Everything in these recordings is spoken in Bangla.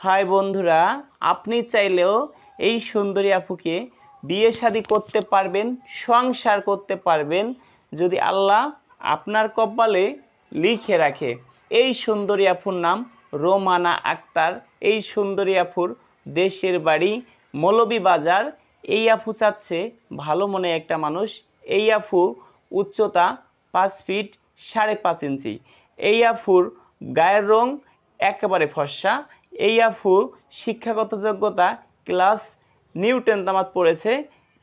হাই বন্ধুরা, আপনি চাইলেও এই সুন্দরী আপুকে বিয়ে শাদী করতে পারবেন, সংসার করতে পারবেন, যদি আল্লাহ আপনার কপালে লিখে রাখে। এই সুন্দরী আপুর নাম রোমানা আক্তার। এই সুন্দরী আপুর দেশের বাড়ি মৌলভীবাজার। এই আপু চাচ্ছে ভালো মনে একটা মানুষ। এই আপু উচ্চতা পাঁচ ফিট সাড়ে পাঁচ ইঞ্চি। এই আফুর গায়ের রং একেবারে ফর্সা। এই আফু শিক্ষাগত যোগ্যতা ক্লাস নিউটেন দামাত পড়েছে,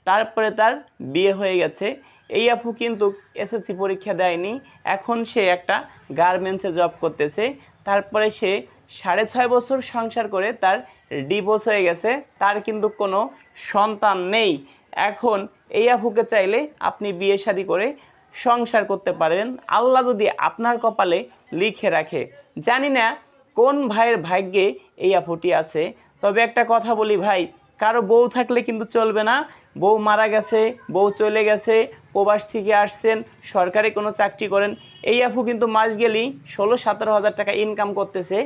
তারপরে তার বিয়ে হয়ে গেছে। এই আপু কিন্তু এসএসসি পরীক্ষা দেয়নি, এখন সে একটা গার্মেন্টসে জব করতেছে। তারপরে সে সাড়ে ছয় বছর সংসার করে তার ডিভোর্স হয়ে গেছে, তার কিন্তু কোনো সন্তান নেই। এখন এই আপুকে চাইলে আপনি বিয়ে শাদী করে সংসার করতে পারেন। আল্লাহ যদি আপনার কপালে লিখে রাখে। জানি না কোন ভাইয়ের ভাগ্যে এই আপুটি আছে? তবে একটা কথা বলি ভাই, কারও বউ থাকলে কিন্তু চলবে না। বউ মারা গেছে, বউ চলে গেছে, প্রবাস থেকে আসছেন, সরকারি কোনো চাকরি করেন। এই আফু কিন্তু মাস গেলেই ষোলো সতেরো হাজার টাকা ইনকাম করতেছে।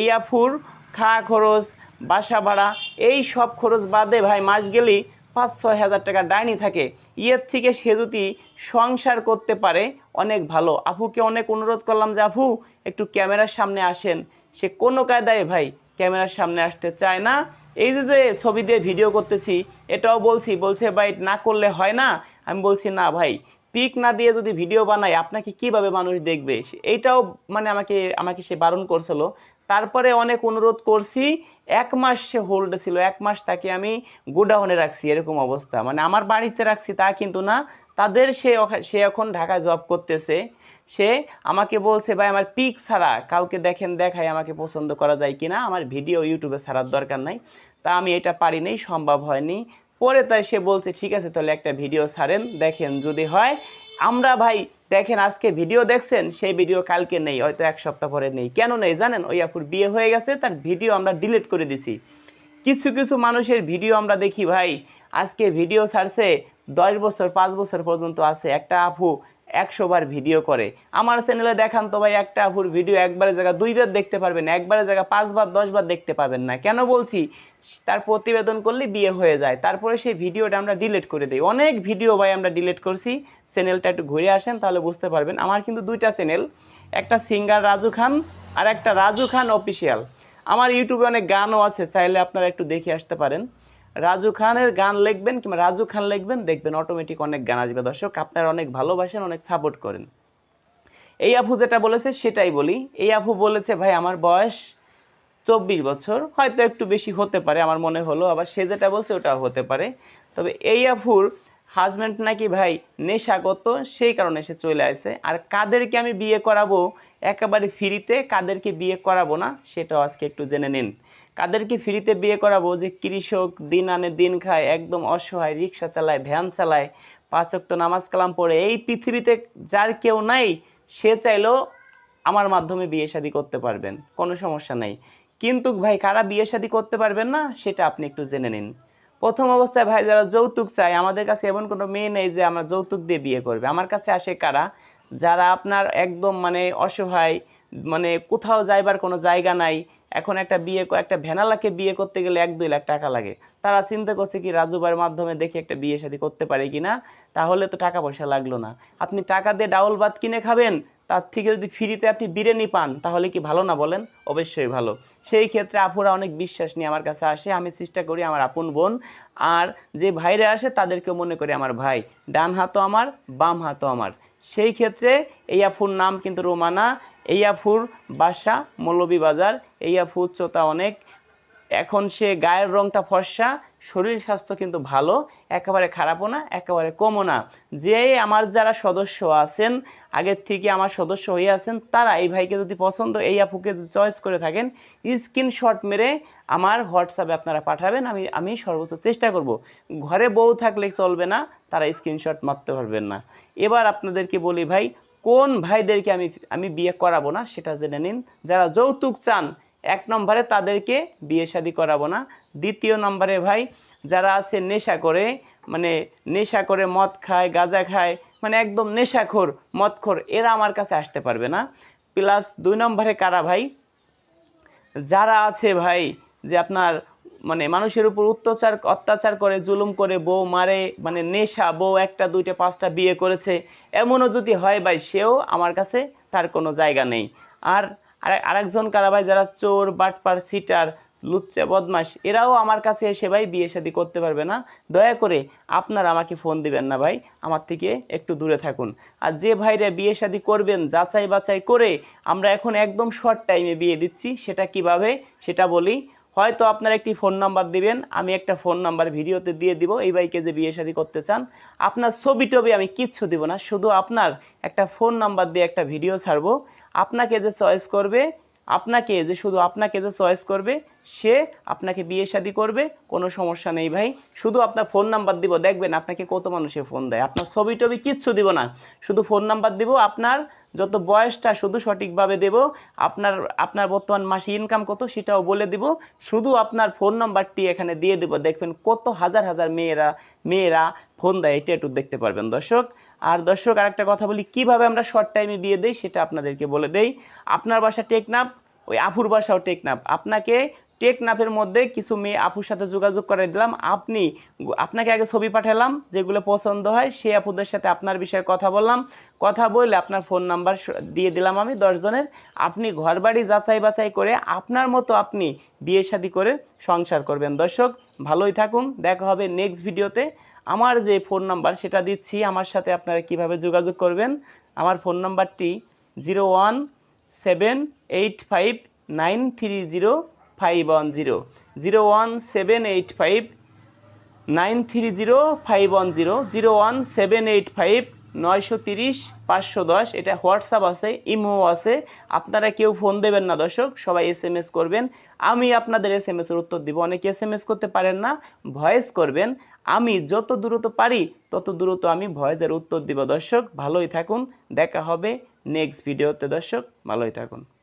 এই আফুর খাওয়া খরচ, বাসা ভাড়া, এই সব খরচ বাদে ভাই মাস গেলেই পাঁচ ছয় হাজার টাকা ডাইনি থাকে। ইয়ের থেকে সে যদি সংসার করতে পারে, অনেক ভালো। আপুকে অনেক অনুরোধ করলাম যে আফু একটু ক্যামেরার সামনে আসেন। সে কোনো কায়দায় ভাই ক্যামেরার সামনে আসতে চায় না। এই যে যে ছবি দিয়ে ভিডিও করতেছি, এটাও বলছি, বলছে, ভাই, না করলে হয় না? আমি বলছি, না ভাই, পিক না দিয়ে যদি ভিডিও বানাই, আপনাকে কীভাবে মানুষ দেখবে? এইটাও মানে আমাকে আমাকে সে বারণ করছিল। তারপরে অনেক অনুরোধ করছি এক মাস সে হোল্ডে ছিল, এক মাস তাকে আমি গোডাউনে রাখছি, এরকম অবস্থা। মানে আমার বাড়িতে রাখছি তা কিন্তু না, তাদের সে সে এখন ঢাকায় জব করতেছে। সে আমাকে বলছে, ভাই, আমার পিক ছাড়া কাউকে দেখেন দেখায় আমাকে পছন্দ করা যায় কিনা। আমার ভিডিও ইউটিউবে ছাড়ার দরকার নাই। তা আমি এটা পারিনি সম্ভব হয়নি। পরে তাই সে বলছে, ঠিক আছে, তাহলে একটা ভিডিও ছাড়েন, দেখেন, যদি হয় আমরা ভাই, দেখেন আজকে ভিডিও দেখছেন, সেই ভিডিও কালকে নেই, হয়তো এক সপ্তাহ পরে নেই। কেন নেই জানেন? ওই আপুর বিয়ে হয়ে গেছে, তার ভিডিও আমরা ডিলিট করে দিছি। কিছু কিছু মানুষের ভিডিও আমরা দেখি ভাই, আজকে ভিডিও ছাড়ছে, দশ বছর, পাঁচ বছর পর্যন্ত আছে, একটা আপু একশো বার ভিডিও করে। আমার চ্যানেলে দেখান তো ভাই, একটা আপুর ভিডিও একবারের জায়গা দুইবার দেখতে পারবেন একবারের জায়গা পাঁচবার, দশবার দেখতে পাবেন না। কেন বলছি? তার প্রতিবেদন করলে বিয়ে হয়ে যায়, তারপরে সেই ভিডিওটা আমরা ডিলিট করে দিই। অনেক ভিডিও ভাই আমরা ডিলিট করছি চ্যানেলটা একটু ঘুরে আসেন, তাহলে বুঝতে পারবেন। আমার কিন্তু দুইটা চ্যানেল, একটা সিঙ্গার রাজু খান আর একটা রাজু খান অফিসিয়াল। আমার ইউটিউবে অনেক গানও আছে, চাইলে আপনারা একটু দেখে আসতে পারেন। রাজু খানের গান লিখবেন কিংবা রাজু খান লিখবেন, দেখবেন অটোমেটিক অনেক গান আসবে। দর্শক, আপনারা অনেক ভালোবাসেন, অনেক সাপোর্ট করেন। এই আপু যেটা বলেছে, সেটাই বলি। এই আপু বলেছে, ভাই, আমার বয়স চব্বিশ বছর। হয়তো একটু বেশি হতে পারে, আমার মনে হলো। আবার সে যেটা বলছে, ওটাও হতে পারে। তবে এই আফুর হাজব্যান্ড নাকি ভাই নেশাগত সেই কারণে সে চলে আসে। আর কাদেরকে আমি বিয়ে করাবো, একেবারে ফ্রিতে কাদেরকে বিয়ে করাবো না, সেটাও আজকে একটু জেনে নিন। কাদেরকে ফ্রিতে বিয়ে করাবো যে কৃষক দিন আনে দিন খায়, একদম অসহায়, রিক্সা চালায়, ভ্যান চালায়, পাঁচ ওয়াক্ত নামাজ কালাম পড়ে, এই পৃথিবীতে যার কেউ নাই, সে চাইলেও আমার মাধ্যমে বিয়ে শাদী করতে পারবেন, কোনো সমস্যা নাই। কিন্তু ভাই, কারা বিয়ে শাদী করতে পারবেন না, সেটা আপনি একটু জেনে নিন। প্রথম অবস্থায়, ভাই, যারা যৌতুক চায়, আমাদের কাছে এমন কোনো মেয়ে নেই যে আমরা যৌতুক দিয়ে বিয়ে করবে। আমার কাছে আসে কারা? যারা আপনার একদম মানে অসহায় মানে কোথাও যাইবার কোনো জায়গা নাই, এখন একটা বিয়ে, একটা ভ্যানালাকে বিয়ে করতে গেলে এক, দুই লাখ টাকা লাগে। তারা চিন্তা করছে কি রাজুবার মাধ্যমে দেখি একটা বিয়ে শাদী করতে পারে কিনা? তাহলে তো টাকা পয়সা লাগল না। আপনি টাকা দিয়ে ডাউল ভাত কিনে খাবেন, তার থেকে যদি ফ্রিতে আপনি বিরিয়ানি পান, তাহলে কি ভালো না বলেন? অবশ্যই ভালো। সেই ক্ষেত্রে আপুরা অনেক বিশ্বাস নিয়ে আমার কাছে আসে। আমি চেষ্টা করি আমার আপন বোন আর যে ভাইরা আসে তাদেরকে মনে করি আমার ভাই। ডান হাতও আমার, বাম হাতও আমার। সেই ক্ষেত্রে এই আফুর নাম কিন্তু রোমানা, এই আফুর বাসা মৌলভীবাজার, এই আফু উচ্চতা অনেক। এখন সে গায়ের রংটা ফর্সা শরীর স্বাস্থ্য কিন্তু ভালো, একেবারে খারাপও না, একেবারে কমও না। যে আমার যারা সদস্য আছেন আগের থেকে আমার সদস্য হয়ে আছেন, তারা এই ভাইকে যদি পছন্দ, এই আপুকে চয়েস করে থাকেন স্ক্রিনশট মেরে আমার হোয়াটসঅ্যাপে আপনারা পাঠাবেন, আমি আমি সর্বোচ্চ চেষ্টা করব। ঘরে বউ থাকলে চলবে না, তারা স্ক্রিনশট মারতে পারবেন না। এবার আপনাদেরকে বলি ভাই, কোন ভাইদেরকে আমি আমি বিয়ে করাবো না, সেটা জেনে নিন। যারা যৌতুক চান, এক নম্বরে তাদেরকে বিয়ে শাদী করাবো না দ্বিতীয় নম্বরে ভাই, যারা আছে নেশা করে মানে নেশা করে মদ খায়, গাঁজা খায় মানে একদম নেশাখোর, মদখোর, এরা আমার কাছে আসতে পারবে না। প্লাস দুই নম্বরে কারা ভাই? যারা আছে ভাই, যে আপনার মানে মানুষের উপর অত্যাচার অত্যাচার করে, জুলুম করে, বউ মারে মানে নেশা, বউ একটা, দুইটা, পাঁচটা বিয়ে করেছে, এমনও যদি হয় ভাই, সেও আমার কাছে তার কোনো জায়গা নেই। আর আর- আরেকজন কারা ভাই, যারা চোর, বাটপার, সিটার লুচ্চা বদমাস এরাও আমার কাছে এসে ভাই বিয়ে শাদী করতে পারবে না। দয়া করে আপনারা আমাকে ফোন দিবেন না ভাই, আমার থেকে একটু দূরে থাকুন। আর যে ভাইরা বিয়ে শাদী করবেন, যাচাই বাছাই করে আমরা এখন একদম শর্ট টাইমে বিয়ে দিচ্ছি, সেটা কীভাবে, সেটা বলি। হয়তো আপনার একটি ফোন নাম্বার দিবেন, আমি একটা ফোন নাম্বার ভিডিওতে দিয়ে দিব, এই ভাইকে যে বিয়ে শাদী করতে চান। আপনার ছবি টবি আমি কিচ্ছু দিব না, শুধু আপনার একটা ফোন নাম্বার দিয়ে একটা ভিডিও ছাড়বো। আপনাকে যে চয়েস করবে আপনাকে যে শুধু আপনাকে যে চয়েস করবে, সে আপনাকে বিয়ে শাদী করবে, কোনো সমস্যা নেই ভাই। শুধু আপনার ফোন নাম্বার দিব, দেখবেন আপনাকে কত মানুষে ফোন দেয়। আপনার ছবি টবি কিচ্ছু দিব না। শুধু ফোন নাম্বার দিব, আপনার যত বয়সটা শুধু সঠিকভাবে দেব, আপনার আপনার বর্তমান মাসে ইনকাম কত সেটাও বলে দিব। শুধু আপনার ফোন নাম্বারটি এখানে দিয়ে দেব, দেখবেন কত হাজার হাজার মেয়েরা মেয়েরা ফোন দেয়, এটা একটু দেখতে পারবেন। দর্শক আর দর্শক, আরেকটা কথা বলি, কীভাবে আমরা শর্ট টাইমে বিয়ে দেই সেটা আপনাদেরকে বলে দেই। আপনার বাসা টেকনাফ, ওই আফুর বাসাও টেকনাফ। আপনাকে টেকনাফের মধ্যে কিছু মেয়ে আপুর সাথে যোগাযোগ করে দিলাম। আপনি আপনাকে আগে ছবি পাঠালাম, যেগুলো পছন্দ হয় সেই আপুদের সাথে আপনার বিষয়ে কথা বললাম। কথা বলে আপনার ফোন নাম্বার দিয়ে দিলাম আমি দশজনের আপনি ঘর বাড়ি যাচাই বাছাই করে আপনার মতো আপনি বিয়ে শাদী করে সংসার করবেন। দর্শক, ভালোই থাকুন। দেখা হবে নেক্সট ভিডিওতে আমার যে ফোন নাম্বার, সেটা দিচ্ছি। আমার সাথে আপনারা কীভাবে যোগাযোগ করবেন? আমার ফোন নাম্বারটি zero one seven eight five nine three zero five one zero. Zero one seven eight five nine three zero five one zero. Zero one seven eight five নয়শো তিরিশ, পাঁচশো দশ, এটা হোয়াটসঅ্যাপ আছে, ইমো আছে। আপনারা কেউ ফোন দেবেন না দর্শক, সবাই এস এম এস করবেন। আমি আপনাদের এস এম এসের উত্তর দিব, অনেকে এস এম এস করতে পারেন না, ভয়েস করবেন। আমি যত দ্রুত পারি, তত দ্রুত আমি ভয়েসের উত্তর দিব দর্শক। ভালোই থাকুন, দেখা হবে নেক্সট ভিডিওতে দর্শক, ভালোই থাকুন।